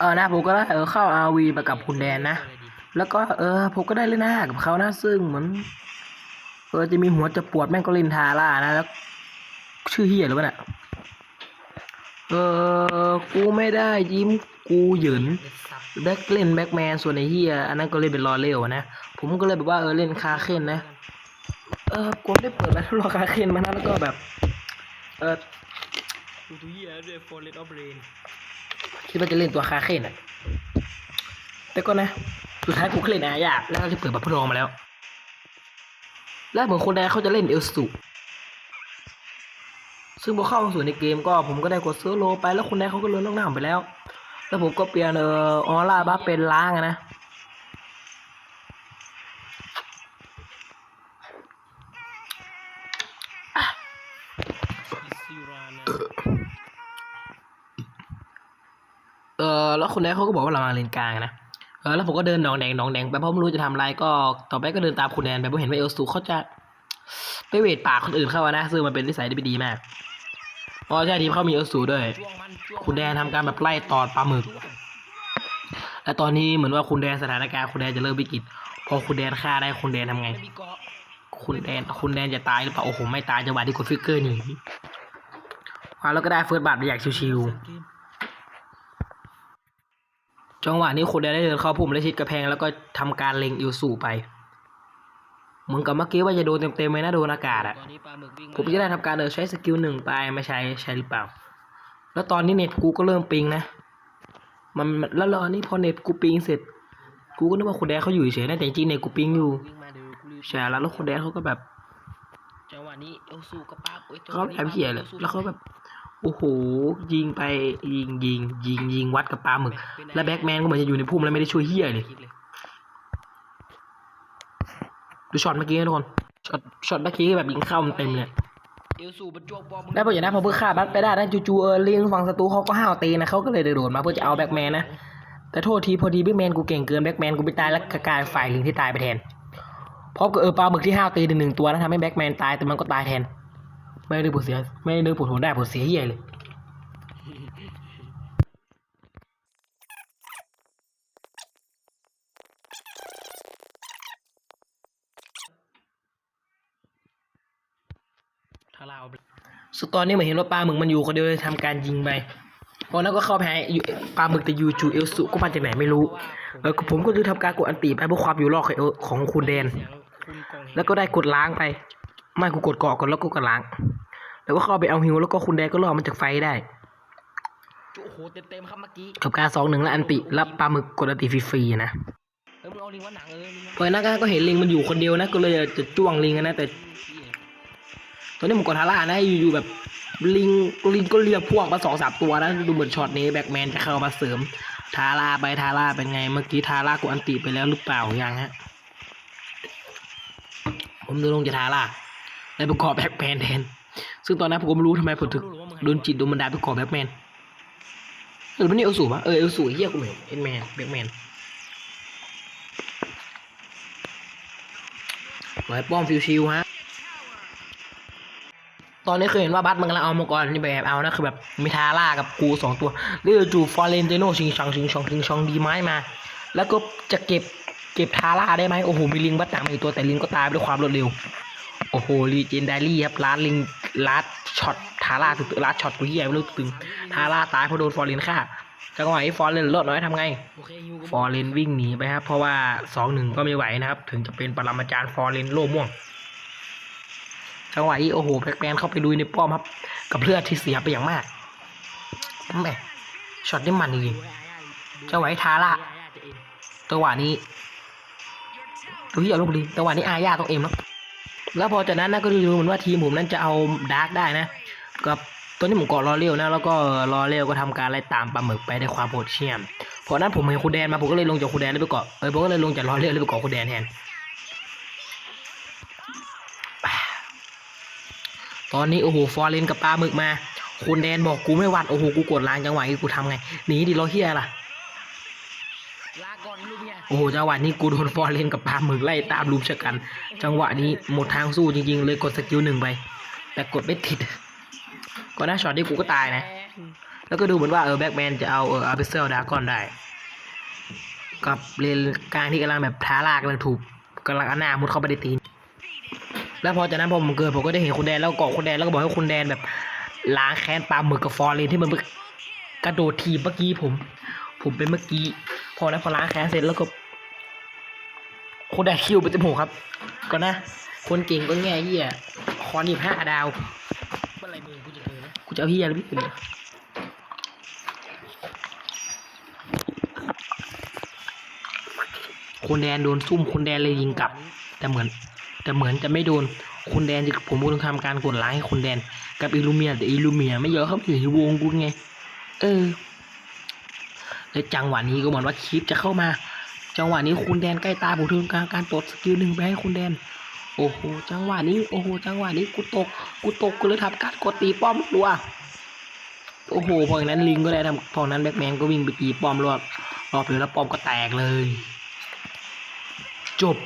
เออนะผมก็ได้เออเข้าอาวีมากับคุณแดนนะ แล้วก็เออผมก็ได้เล่นหน้ากับเขานะซึ่งเหมือนเออจะมีหัวจะปวดแม่งก็เล่นทาร่านะแล้ว ชื่อเฮียหรือวะเนี่ยเออกูไม่ได้ยิ้มกูหยืนแบ็คเล่นแบ็คแมนส่วนไอ้เฮียอันนั้นก็เล่นเป็นรอเร็วนะผมก็เลยแบบว่าเออเล่นคาเคนนะ เออกูได้เปิดแล้วรอคาเคนมานะแล้วก็แบบ เออดูเหี้ยด้วยโฟร์เรนออฟเรน คิดว่าจะเล่นตัวคาเคนอะ แต่ก็นะ สุดท้ายกูก็เล่นอายาแล้วก็ได้เปิดบัตรพลองมาแล้ว แล้วเหมือนคนแดนเขาจะเล่นเอลสุซึ่งพอเข้าสู่ในเกมก็ผมก็ได้กดซื้อโลไปแล้วคนแดนเขาก็เลื่อนลงหน้าผมไปแล้ว แล้วผมก็เปลี่ยนเออออร่าบัฟเป็นล้างนะ ซิรานะ เออแล้วคนแรกเขาก็บอกว่าเรามาเลนกลางนะเออแล้วผมก็เดินหนองแดงหนองแดงไปเพราะไม่รู้จะทำอะไรก็ต่อไปก็เดินตามคุณแดนไปเพราะเห็นว่าเอลสูเขาจะไปเวทปากคนอื่นเข้านะซึ่งมันเป็นนิสัยที่ไม่ดีมากเพราะใช่ทีมเขามีเอลสูด้วย คุณแดนทำการแบบไล่ตอดปลาหมึก และตอนนี้เหมือนว่าคุณแดนสถานการณ์คุณแดนจะเริ่มวิกฤตพอคุณแดนฆ่าได้คุณแดนทำไง คุณแดนคุณแดนจะตายหรือเปล่าโอ้โหไม่ตายจังหวะที่กดฟิกเกอร์หนีมาแล้วก็ได้เฟิร์สบัตรไปอย่างชิวๆ จังหวะนี้คุณแดนได้เดินเข้าพุ่มและชิดกระแพงแล้วก็ทำการเล็งอิวสู่ไปเหมือนกับเมื่อกี้ว่าจะโดนเต็มๆไหมนะโดนอากาศอะตอนนี้ปลาหมึกวิ่งผมจะได้ทำการเออใช้สกิลหนึ่งไปไม่ใช้ใช้หรือเปล่า แล้วตอนนี้เน็ตกูก็เริ่มปิงนะ มันแล้วรอนี่พอเน็ตกูปิงเสร็จ กูก็นึกว่าคุณแดนเขาอยู่เฉยๆนะแต่จริงๆเน็ตกูปิงอยู่วิ่งมาเดี๋ยวกูรีบใช่แล้วแล้วคุณแดนเขาก็แบบจังหวะนี้เอลซูกับป้าโอ้ยจังหเขาวะนี้แอบเขียเลยแล้วเขาแบบ โอ้โหยิงไปยิงยิงยิงยิงวัดกับปลาหมึก แล้วแบ็กแมนก็เหมือนจะอยู่ในพุ่มแล้วไม่ได้ช่วยเฮียเลยคิดเลยดูช็อตเมื่อกี้นะทุกคนช็อตช็อตเมื่อกี้แบบยิงเข้ามันเต็มเลยเอลซูบรรจวบปอมแล้วพออย่างนั้นพอเพื่อฆ่าบัคไปได้นะจู่ๆเออลิงฝั่งศัตรูเขาก็ห้าวตีนะเขาก็เลยเดินโดดมาเพื่อจะเอาแบ็กแมนนะแต่โทษทีพอดีแบ็กแมนกูเก่งเกินแบ็กแมนกูไปตายแล้วกลายฝ่ายลิงที่ตายไปแทนพร้อมกับเออปลาหมึกที่ห้าวตีหนึ่งตัวนะทำให้แบ็กแมนตายแต่มันก็ตายแทน ไม่ได้ผลเสีย ไม่ได้ผลโหนได้ผลเสียเหี้ยเลยถ้าเราสุดตอนนี้เหมือนเห็นว่าปลาหมึกมันอยู่คนเดียวเลยทำการยิงไปพอนั้นก็เข้าไปหาอยู่ปลาหมึกแต่อยูจูเอลสุก็มาจากไหนไม่รู้เออผมก็เลยทำการกดอันตีไปเพื่อความอยู่รอดของเอลของคุณแดนเสียงคุณกองเห็นแล้วก็ได้กดล้างไป ไม่กูกดเกาะก่อนแล้วก็กดล้าง แล้วก็เข้าไปเอาฮิวแล้วก็คุณแดนก็รอดมันจากไฟได้โอ้โหเต็มเต็มๆครับเมื่อกี้กับการสองหนึ่งและอันติรับปลาหมึกกดอันติฟรีๆนะเออมึงเอาลิงว่าหนังเออลิงพอหน้าก็เห็นลิงมันอยู่คนเดียวนะก็เลยจะจ้วงลิงอะนะแต่ตอนนี้ผมกดฮาร่านะอยู่ๆแบบลิงลิงก็เรียกพวกมาสองสามตัวนะดูเหมือนช็อตนี้แบ็กแมนจะเข้ามาเสริม ทาร่าไปทาร่าเป็นไงเมื่อกี้ทาร่ากูอันติไปแล้วหรือเปล่ายังฮะผมดูลงจะทาร่า แล้วไปเกาะแบ็กแมนแทน ซึ่งตอนนั้นผมก็ไม่รู้ทำไมผมถึงโดนจิตโดนบันดาลไปเกาะแบ็กแมนเออมันนี่เอลสูปะเออเอลสูเฮียกูไม่เห็นเอ็นแมนแบ็กแมนไว้ป้อมฟิวชิวฮะ ตอนนี้เคยเห็นว่าบัตมันกำลังเอามาก่อนนี่แบบเอานะคือแบบมีทาร่ากับกูสองตัวเรียกจูฟอร์เรนเจโนชิงชองชิงชองชิงชองดีไม้มา แล้วก็จะเก็บเก็บทาร่าได้ไหมโอ้โหมีลิงบัตหนามาอีกตัวแต่ลิงก็ตายไปด้วยความรวดเร็ว โอ้โหรีเจนดารี่ครับล้านลิงล้านช็อตทาร่าตึกล้านช็อตกูเฮียไม่รู้ตึงทาร่าตายเพราะโดนฟอร์เรนฆ่าจังหวะนี้ฟอร์เรนลดน้อยทำไงโอเคฮิวก็ฟอร์เรนวิ่งหนีไปครับ เพราะว่าสองหนึ่งก็ไม่ไหวนะครับ ถึงจะเป็นปรมาจารย์ฟอร์เรนโล่ม่วง จังหวะนี้โอ้โหแบ็กแมนเข้าไปลุยในป้อมครับ กับเลือดที่เสียไปอย่างมากแหม่ช็อตนี่มันจริงๆจังหวะนี้ทาร่าจังหวะนี้ดูที่เอาลูกดีจังหวะนี้อาญาต้องเอ็มแล้ว แล้วพอจากนั้นนะก็ดูเหมือนว่าทีมผมนั้นจะเอาดาร์กได้นะ กับตัวนี้ผมเกาะรอเรียวนะ แล้วก็รอเรียวก็ทำการไล่ตามปลาหมึกไปด้วยความโหดเชี่ยมเพราะนั้นผมเห็นคุณแดนมาผมก็เลยลงจากคุณแดนแล้วไปเกาะเออผมก็เลยลงจากรอเรียวแล้วไปเกาะคุณแดนแทนตอนนี้โอ้โหฟอร์เรนกับปลาหมึกมาคุณแดนบอกกูไม่หวัดโอ้โหกูกดลางจังหวะนี้กูทำไงหนีดิรอเฮียล่ะ โอ้โหจังหวะนี้กูโดนฟอร์เรนกับปลาหมึกไล่ตามลุมชะกัน จังหวะนี้หมดทางสู้จริงๆ เลยกดสกิลหนึ่งไป แต่กดไม่ติดก็น่าช็อตที่กูก็ตายนะ แล้วก็ดูเหมือนว่าเออแบ็กแมนจะเอาเอออาร์เบเซลดากอนได้ กับเลนกลางที่กำลังแบบท้าลากกำลังถูกกำลังอนามุดเข้าไปในตีนแล้วพอจากนั้นพอผมเกิดผมก็ได้เห็นคุณแดนแล้วก็เกาะคุณแดนแล้วก็บอกให้คุณแดนแบบล้างแค้นปลาหมึกกับฟอร์เรนที่มันกระโดดทีเมื่อกี้ผม ผมเป็นเมื่อกี้ พอนั้นพอล้างแค้นเสร็จแล้วก็คุณแดนคิวไปจมูกครับก็นะ คนเก่งก็แง่เหี้ยคอนี่ห้าดาวเมื่อไรมือกูจะเจอนะกูจะเอาเฮียอะไรพี่อื่นคุณแดนโดนซุ่มคุณแดนเลยยิงกลับ แต่เหมือน แต่เหมือนจะไม่โดนคุณแดนจะผมก็ต้องทำการกดล้างให้คุณแดน กับอิลูเมียแต่อิลูเมียไม่เยอะครับอยู่ในวงกูไง เออ แล้วจังหวะนี้ก็เหมือนว่าคลิปจะเข้ามา จังหวะนี้คุณแดนใกล้ตาผมถึงการการตดสกิลหนึ่งไปให้คุณแดน โอ้โหจังหวะนี้โอ้โหจังหวะนี้กูตกกูตกกูเลยทำการกดตีป้อมรัวโอ้โหพออย่างนั้นลิงก็ได้ทำพอนั้นแบ็กแมนก็วิ่งไปตีป้อมรอบรอบเดียวแล้วป้อมก็แตกเลย จบ